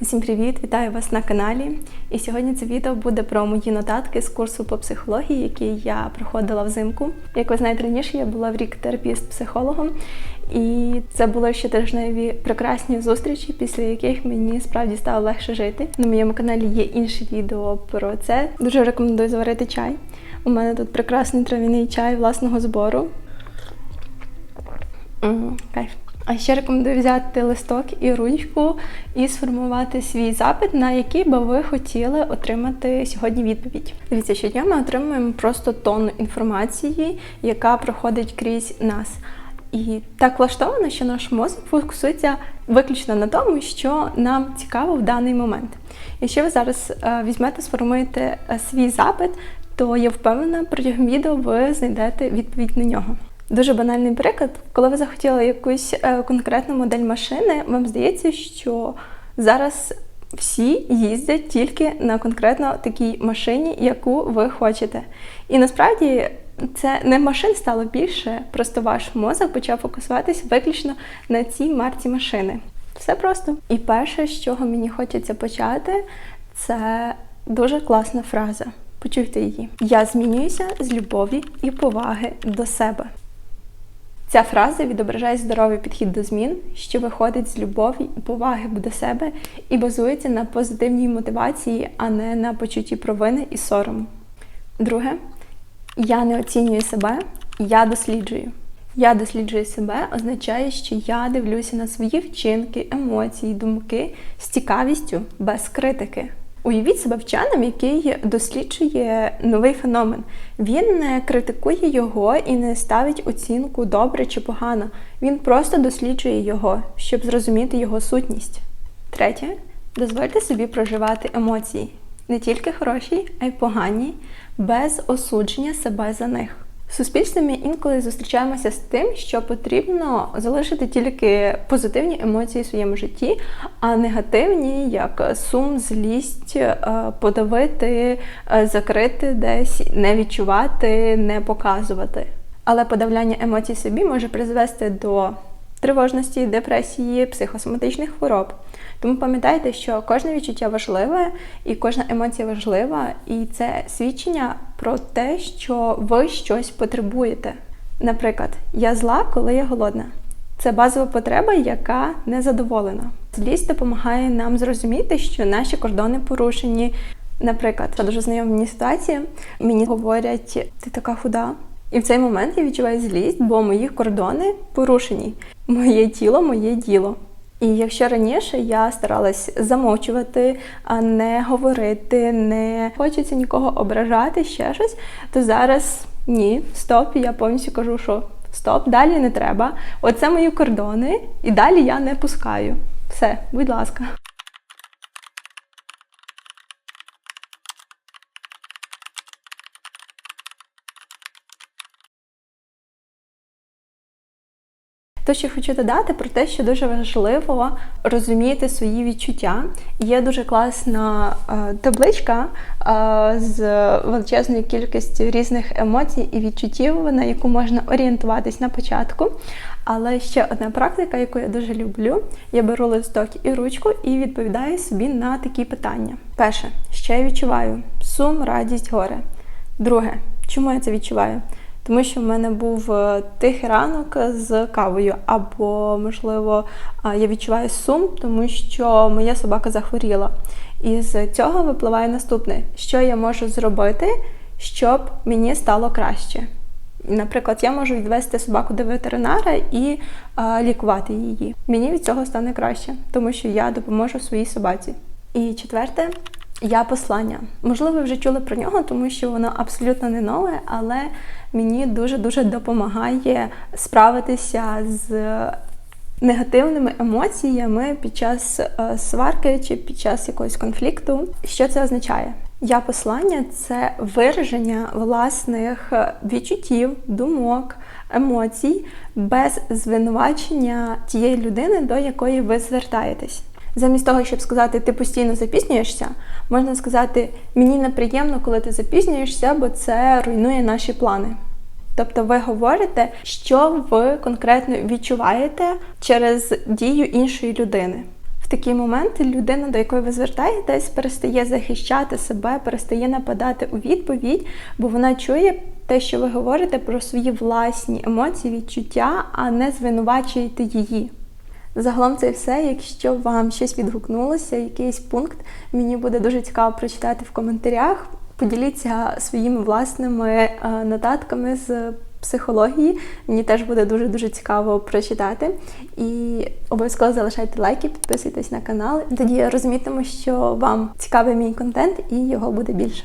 Усім привіт! Вітаю вас на каналі. І сьогодні це відео буде про мої нотатки з курсу по психології, який я проходила взимку. Як ви знаєте, раніше я була в рік терапії з психологом, і це були щотижневі прекрасні зустрічі, після яких мені справді стало легше жити. На моєму каналі є інше відео про це. Дуже рекомендую заварити чай. У мене тут прекрасний трав'яний чай власного збору. М, Кайф. А ще рекомендую взяти листок і ручку і сформувати свій запит, на який би ви хотіли отримати сьогодні відповідь. Дивіться, щодня ми отримуємо просто тонну інформації, яка проходить крізь нас. І так влаштовано, що наш мозок фокусується виключно на тому, що нам цікаво в даний момент. Якщо ви зараз е, візьмете, сформуєте е, свій запит, то я впевнена, протягом відео ви знайдете відповідь на нього. Дуже банальний приклад, коли ви захотіли якусь е, конкретну модель машини, вам здається, що зараз всі їздять тільки на конкретно такій машині, яку ви хочете. І насправді це не машин стало більше, просто ваш мозок почав фокусуватися виключно на цій марці машини. Все просто. І перше, з чого мені хочеться почати, це дуже класна фраза. Почуйте її. Я змінююся з любові і поваги до себе. Ця фраза відображає здоровий підхід до змін, що виходить з любові і поваги до себе і базується на позитивній мотивації, а не на почутті провини і сорому. Друге, я не оцінюю себе, я досліджую. Я досліджую себе означає, що я дивлюся на свої вчинки, емоції, думки з цікавістю, без критики. Уявіть себе вченим, який досліджує новий феномен. Він не критикує його і не ставить оцінку добре чи погано. Він просто досліджує його, щоб зрозуміти його сутність. Третє, дозвольте собі проживати емоції, не тільки хороші, а й погані, без осудження себе за них. В суспільстві ми інколи зустрічаємося з тим, що потрібно залишити тільки позитивні емоції в своєму житті, а негативні, як сум, злість, е, подавити, е, закрити десь, не відчувати, не показувати. Але подавляння емоцій собі може призвести до тривожності, депресії, психосоматичних хвороб. Тому пам'ятайте, що кожне відчуття важливе і кожна емоція важлива, і це свідчення про те, що ви щось потребуєте. Наприклад, я зла, коли я голодна. Це базова потреба, яка не задоволена. Злість допомагає нам зрозуміти, що наші кордони порушені. Наприклад, це дуже знайома мені ситуація. Мені говорять, ти така худа. І в цей момент я відчуваю злість, бо мої кордони порушені. Моє тіло, моє діло. І якщо раніше я старалась замовчувати, не говорити, не хочеться нікого ображати, ще щось, то зараз ні, стоп, я повністю кажу, що стоп, далі не треба. Оце мої кордони, і далі я не пускаю. Все, будь ласка. То, що хочу додати про те, що дуже важливо розуміти свої відчуття. Є дуже класна е, табличка е, з величезною кількістю різних емоцій і відчуттів, на яку можна орієнтуватись на початку. Але ще одна практика, яку я дуже люблю, я беру листок і ручку і відповідаю собі на такі питання. Перше, що я відчуваю? Сум, радість, горе. Друге, чому я це відчуваю? Тому що в мене був е, тихий ранок з кавою, або, можливо, я відчуваю сум, тому що моя собака захворіла. І з цього випливає наступне: що я можу зробити, щоб мені стало краще. Наприклад, я можу відвести собаку до ветеринара і а, лікувати її. Мені від цього стане краще, тому що я допоможу своїй собаці. І четверте, я послання. Можливо, ви вже чули про нього, тому що воно абсолютно не нове, але мені дуже-дуже допомагає справитися з негативними емоціями під час е, сварки чи під час якогось конфлікту. Що це означає? Я послання це вираження власних відчуттів, думок, емоцій без звинувачення тієї людини, до якої ви звертаєтесь. Замість того, щоб сказати, ти постійно запізнюєшся, можна сказати, мені неприємно, коли ти запізнюєшся, бо це руйнує наші плани. Тобто ви говорите, що ви конкретно відчуваєте через дію іншої людини. В такі моменти людина, до якої ви звертаєтесь, перестає захищати себе, перестає нападати у відповідь, бо вона чує те, що ви говорите про свої власні емоції, відчуття, а не звинувачуєте її. Загалом це все. Якщо вам щось відгукнулося, якийсь пункт, мені буде дуже цікаво прочитати в коментарях. Поділіться своїми власними е, нотатками з психології. Мені теж буде дуже дуже цікаво прочитати. І обов'язково залишайте лайки, підписуйтесь на канал. Тоді я розумітиму, що вам цікавий мій контент і його буде більше.